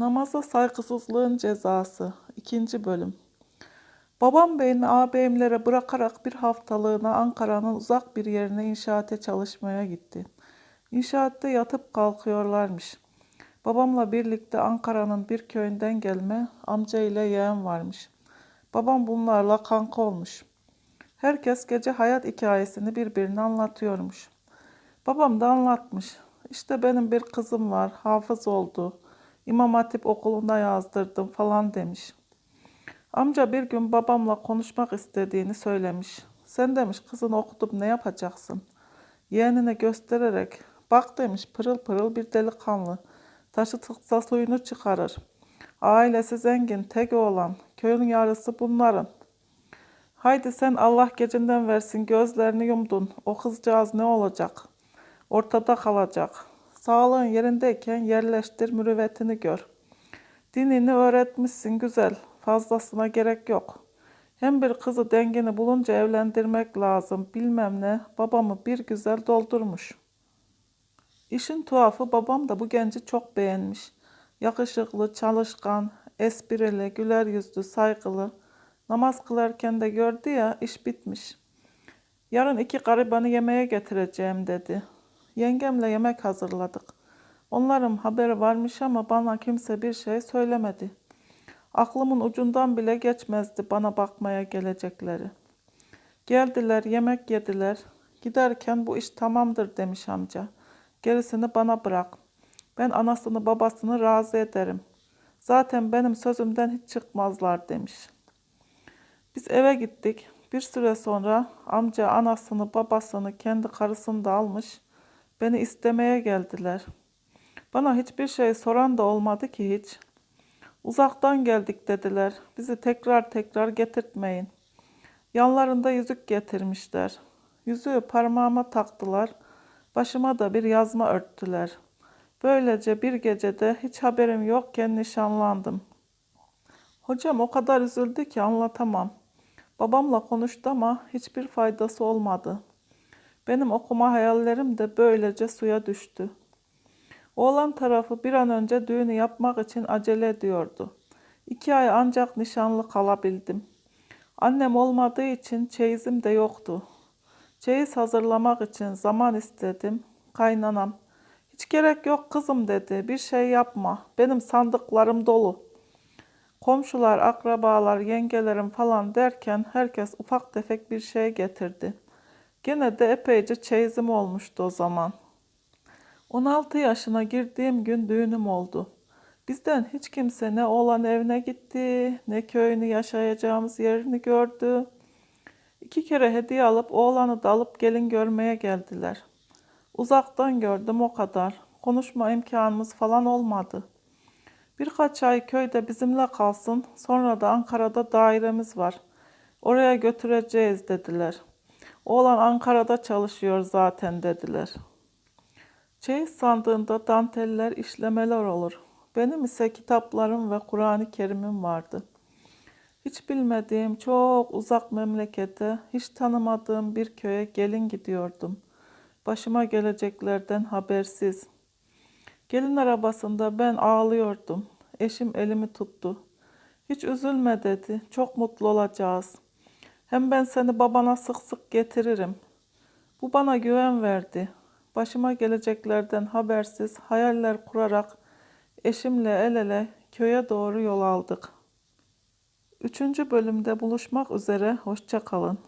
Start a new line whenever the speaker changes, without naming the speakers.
Namaza saygısızlığın cezası. 2. bölüm. Babam beni ağabeyimlere bırakarak bir haftalığına Ankara'nın uzak bir yerine inşaate çalışmaya gitti. İnşaatta yatıp kalkıyorlarmış. Babamla birlikte Ankara'nın bir köyünden gelme amca ile yeğen varmış. Babam bunlarla kanka olmuş. Herkes gece hayat hikayesini birbirine anlatıyormuş. Babam da anlatmış. İşte benim bir kızım var, hafız oldu. İmam Hatip okulunda yazdırdım falan demiş. Amca bir gün babamla konuşmak istediğini söylemiş. Sen demiş kızını okutup ne yapacaksın? Yeğenine göstererek bak demiş pırıl pırıl bir delikanlı. Taşı tıksa suyunu çıkarır. Ailesi zengin, tek oğlan. Köyün yarısı bunların. Haydi sen Allah gecinden versin gözlerini yumdun. O kızcağız ne olacak? Ortada kalacak. Sağlığın yerindeyken yerleştir mürüvvetini gör. Dinini öğretmişsin güzel. Fazlasına gerek yok. Hem bir kızı dengini bulunca evlendirmek lazım. Bilmem ne. Babamı bir güzel doldurmuş. İşin tuhafı babam da bu genci çok beğenmiş. Yakışıklı, çalışkan, esprili, güler yüzlü, saygılı. Namaz kılarken de gördü ya iş bitmiş. Yarın iki garibanı yemeğe getireceğim dedi. Yengemle yemek hazırladık. Onların haberi varmış ama bana kimse bir şey söylemedi. Aklımın ucundan bile geçmezdi bana bakmaya gelecekleri. Geldiler, yemek yediler. Giderken bu iş tamamdır demiş amca. Gerisini bana bırak. Ben anasını babasını razı ederim. Zaten benim sözümden hiç çıkmazlar demiş. Biz eve gittik. Bir süre sonra amca anasını babasını kendi karısını da almış. Beni istemeye geldiler. Bana hiçbir şey soran da olmadı ki hiç. Uzaktan geldik dediler. Bizi tekrar tekrar getirtmeyin. Yanlarında yüzük getirmişler. Yüzüğü parmağıma taktılar. Başıma da bir yazma örttüler. Böylece bir gecede hiç haberim yokken nişanlandım. Hocam o kadar üzüldü ki anlatamam. Babamla konuştu ama hiçbir faydası olmadı. Benim okuma hayallerim de böylece suya düştü. Oğlan tarafı bir an önce düğünü yapmak için acele ediyordu. İki ay ancak nişanlı kalabildim. Annem olmadığı için çeyizim de yoktu. Çeyiz hazırlamak için zaman istedim. Kaynanam, hiç gerek yok kızım dedi. Bir şey yapma. Benim sandıklarım dolu. Komşular, akrabalar, yengelerim falan derken herkes ufak tefek bir şey getirdi. Gene de epeyce çeyizim olmuştu o zaman. 16 yaşına girdiğim gün düğünüm oldu. Bizden hiç kimse ne oğlan evine gitti, ne köyünü yaşayacağımız yerini gördü. İki kere hediye alıp oğlanı da alıp gelin görmeye geldiler. Uzaktan gördüm o kadar. Konuşma imkanımız falan olmadı. Birkaç ay köyde bizimle kalsın, sonra da Ankara'da dairemiz var. Oraya götüreceğiz dediler. Oğlan Ankara'da çalışıyor zaten dediler. Çeyiz sandığında danteller, işlemeler olur. Benim ise kitaplarım ve Kur'an-ı Kerim'im vardı. Hiç bilmediğim çok uzak memlekete, hiç tanımadığım bir köye gelin gidiyordum. Başıma geleceklerden habersiz. Gelin arabasında ben ağlıyordum. Eşim elimi tuttu. Hiç üzülme dedi. Çok mutlu olacağız. Hem ben seni babana sık sık getiririm. Bu bana güven verdi. Başıma geleceklerden habersiz hayaller kurarak eşimle el ele köye doğru yol aldık. Üçüncü bölümde buluşmak üzere. Hoşça kalın.